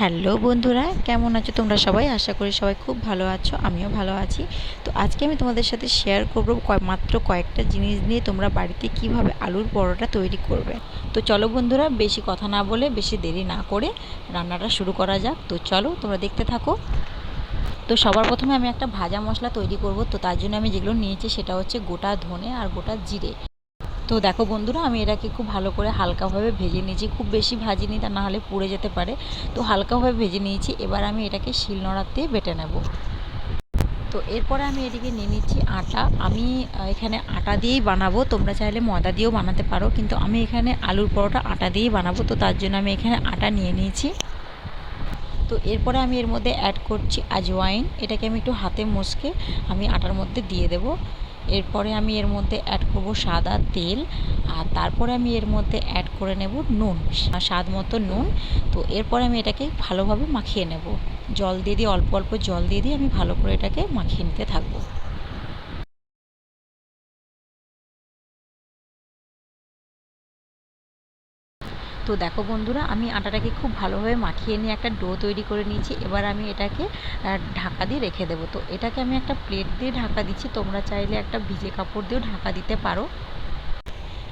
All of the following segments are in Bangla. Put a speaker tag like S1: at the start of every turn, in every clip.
S1: হ্যালো বন্ধুরা, কেমন আছো তোমরা সবাই? আশা করি সবাই খুব ভালো আছো, আমিও ভালো আছি। তো আজকে আমি তোমাদের সাথে শেয়ার করব মাত্র কয়েকটা জিনিস নিয়ে তোমরা বাড়িতে কীভাবে আলুর পরোটা তৈরি করবে। তো চলো বন্ধুরা, বেশি কথা না বলে, বেশি দেরি না করে রান্নাটা শুরু করা যাক। তো চলো তোমরা দেখতে থাকো। তো সবার প্রথমে আমি একটা ভাজা মশলা তৈরি করব। তো তার জন্য আমি যেগুলো নিয়েছি সেটা হচ্ছে গোটা ধনে আর গোটা জিরে। তো দেখো বন্ধুরা, আমি এটাকে খুব ভালো করে হালকাভাবে ভেজে নিয়েছি। খুব বেশি ভাজিনি তা না হলে পুড়ে যেতে পারে। তো হালকাভাবে ভেজে নিয়েছি, এবার আমি এটাকে শিলনোড়াতে বেটে নেব। তো এরপরে আমি এদিকে নিয়ে নিচ্ছি আটা। আমি এখানে আটা দিয়েই বানাবো, তোমরা চাইলে ময়দা দিয়েও বানাতে পারো, কিন্তু আমি এখানে আলুর পরোটা আটা দিয়েই বানাবো, তো তার জন্য আমি এখানে আটা নিয়ে নিয়েছি। তো এরপরে আমি এর মধ্যে অ্যাড করছি আজওয়াইন। এটাকে আমি একটু হাতে মুছকে আমি আটার মধ্যে দিয়ে দেব। এরপরে আমি এর মধ্যে অ্যাড করব সাদা তেল, আর তারপরে আমি এর মধ্যে অ্যাড করে নেব নুন, স্বাদ মতো নুন। তো এরপরে আমি এটাকে ভালোভাবে মাখিয়ে নেব। জল দিয়ে দিয়ে, অল্প অল্প জল দিয়ে দিয়ে আমি ভালো করে এটাকে মাখিয়ে নিতে থাকব। তো দেখো বন্ধুরা, আমি আটাটাকে খুব ভালোভাবে মাখিয়ে নিয়ে একটা ডো তৈরি করে নিয়েছি। এবার আমি এটাকে ঢাকা দিয়ে রেখে দেবো। তো এটাকে আমি একটা প্লেট দিয়ে ঢাকা দিচ্ছি। তোমরা চাইলে একটা ভিজে কাপড় দিয়েও ঢাকা দিতে পারো।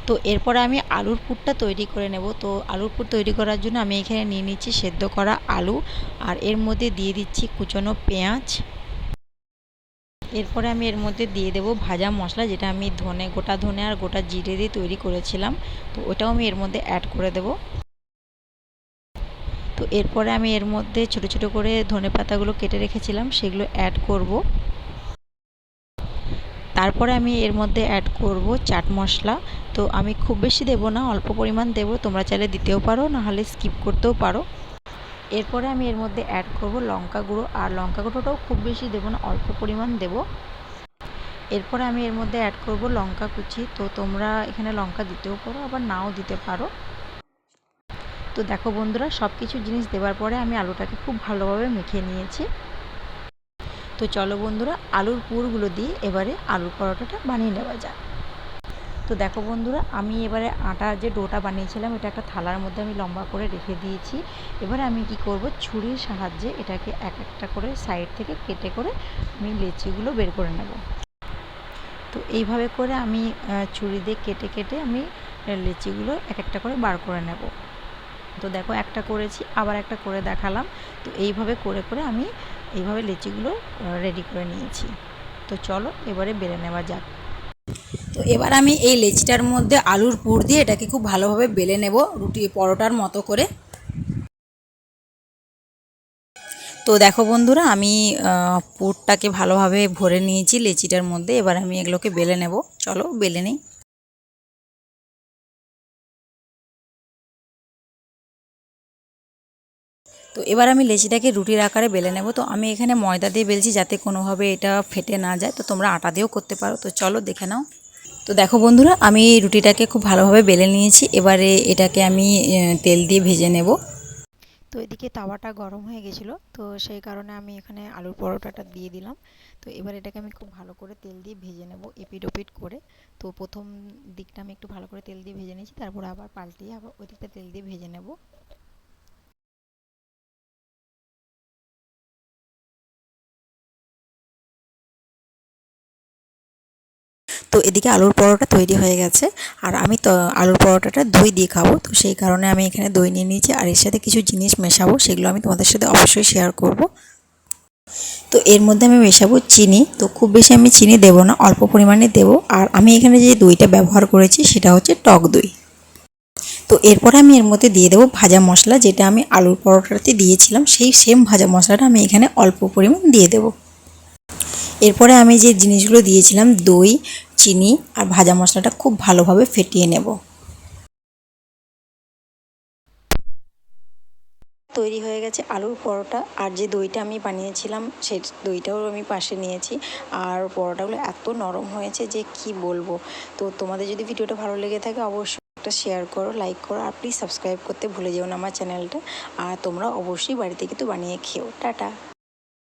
S1: তো এরপরে আমি আলুর পুরটা তৈরি করে নেব। তো আলুর পুর তৈরি করার জন্য আমি এখানে নিয়ে নিচ্ছি সেদ্ধ করা আলু। আর এর মধ্যে দিয়ে দিচ্ছি কুচনো পেঁয়াজ। এরপরে আমি এর মধ্যে দিয়ে দেবো ভাজা মশলা, যেটা আমি ধনে, গোটা ধনে আর গোটা জিরে দিয়ে তৈরি করেছিলাম। তো ওটাও আমি এর মধ্যে অ্যাড করে দেবো। তো এরপরে আমি এর মধ্যে ছোট ছোট করে ধনে পাতাগুলো কেটে রেখেছিলাম, সেগুলো অ্যাড করব। তারপরে আমি এর মধ্যে অ্যাড করব চাট মশলা। তো আমি খুব বেশি দেবো না, অল্প পরিমাণ দেবো, তোমরা চাইলে দিতেও পারো নাহলে স্কিপ করতেও পারো। এরপরে আমি এর মধ্যে অ্যাড করব লঙ্কা গুঁড়ো, আর লঙ্কা গুঁড়োটাও খুব বেশি দেবো না, অল্প পরিমাণ দেবো। এরপরে আমি এর মধ্যে অ্যাড করব লঙ্কা কুচি। তো তোমরা এখানে লঙ্কা দিতেও পারো, আবার নাও দিতে পারো। তো দেখো বন্ধুরা সব কিছু জিনিস দেওয়ার পরে আমি আলুটাকে খুব ভালোভাবে মেখে নিয়েছি। তো চলো বন্ধুরা, আলুর পুরগুলো দিয়ে এবারে আলুর পরোটাটা বানিয়ে নেওয়া যাক। তো দেখো বন্ধুরা, আমি এবারে আটার যে ডোটা বানিয়েছিলাম, এটা একটা থালার মধ্যে আমি লম্বা করে রেখে দিয়েছি। এবারে আমি কি করব, ছুরির সাহায্যে এটাকে এক একটা করে সাইড থেকে কেটে করে আমি লেচিগুলো বের করে নেব। তো এইভাবে করে আমি ছুরি দিয়ে কেটে কেটে আমি লেচিগুলো এক একটা করে বার করে নেব। তো দেখো একটা করেছি, আবার একটা করে দেখালাম। তো এইভাবে করে করে আমি এইভাবে লেচিগুলো রেডি করে নিয়েছি। তো চলো এবারে বেড়ে নেওয়া যাক। তো এবার আমি এই লেচিটার মধ্যে আলুর পুর দিয়ে এটাকে খুব ভালোভাবে বেলে নেব রুটি পরোটার মতো করে। তো দেখো বন্ধুরা, আমি পুরটাকে ভালোভাবে ভরে নিয়েছি লেচিটার মধ্যে, এবার আমি এগুলোকে বেলে নেব। চলো, বেলে নিই। তো এবার আমি লেচিটাকে রুটির আকারে বেলে নেব। তো আমি এখানে ময়দা দিয়ে বেলছি যাতে কোনোভাবে এটা ফেটে না যায়। তো তোমরা আটা দিয়েও করতে পারো। তো চলো, দেখে নাও। তো দেখো বন্ধুরা, আমি রুটিটাকে খুব ভালোভাবে বেলে নিয়েছি। এবারে এটাকে আমি তেল দিয়ে ভেজে নেব। তো এদিকে তাওয়াটা গরম হয়ে গেছিল, তো সেই কারণে আমি এখানে আলুর পরোটাটা দিয়ে দিলাম। তো এবার এটাকে আমি খুব ভালো করে তেল দিয়ে ভেজে নেব এপিট ওপিট করে। তো প্রথম দিকটা আমি একটু ভালো করে তেল দিয়ে ভেজে নিয়েছি, তারপরে আবার পাল্টিয়ে আবার ওই দিকটা তেল দিয়ে ভেজে নেব। তো এদিকে আলুর পরোটা তৈরি হয়ে গেছে। আর আমি তো আলুর পরোটাটা দই দিয়ে খাব। তো সেই কারণে আমি এখানে দই নিয়ে নিয়েছি। আর এর সাথে কিছু জিনিস মেশাবো, সেগুলো আমি তোমাদের সাথে অবশ্যই শেয়ার করব। তো এর মধ্যে আমি মেশাবো চিনি। তো খুব বেশি আমি চিনি দেবো না, অল্প পরিমাণে দেবো। আর আমি এখানে যে দইটা ব্যবহার করেছি, সেটা হচ্ছে টক দই। তো এরপরে আমি এর মধ্যে দিয়ে দেবো ভাজা মশলা, যেটা আমি আলুর পরোটাতে দিয়েছিলাম। সেই সেম ভাজা মশলাটা আমি এখানে অল্প পরিমাণ দিয়ে দেবো। এরপরে আমি যে জিনিসগুলো দিয়েছিলাম, দই চিনি আর ভাজা মশলাটা খুব ভালোভাবে ফেটিয়ে নেব। তৈরি হয়ে গেছে আলুর পরোটা। আর যে দইটা আমি বানিয়েছিলাম সেই দইটাও আমি পাশে নিয়েছি। আর পরোটাগুলো এত নরম হয়েছে যে কি বলব। তো তোমাদের যদি ভিডিওটা ভালো লেগে থাকে, অবশ্যই একটা শেয়ার করো লাইক করো। আর প্লিজ সাবস্ক্রাইব করতে ভুলে যেও না আমার চ্যানেলটা আর তোমরা অবশ্যই বাড়িতে কিন্তু বানিয়ে খেও। টাটা।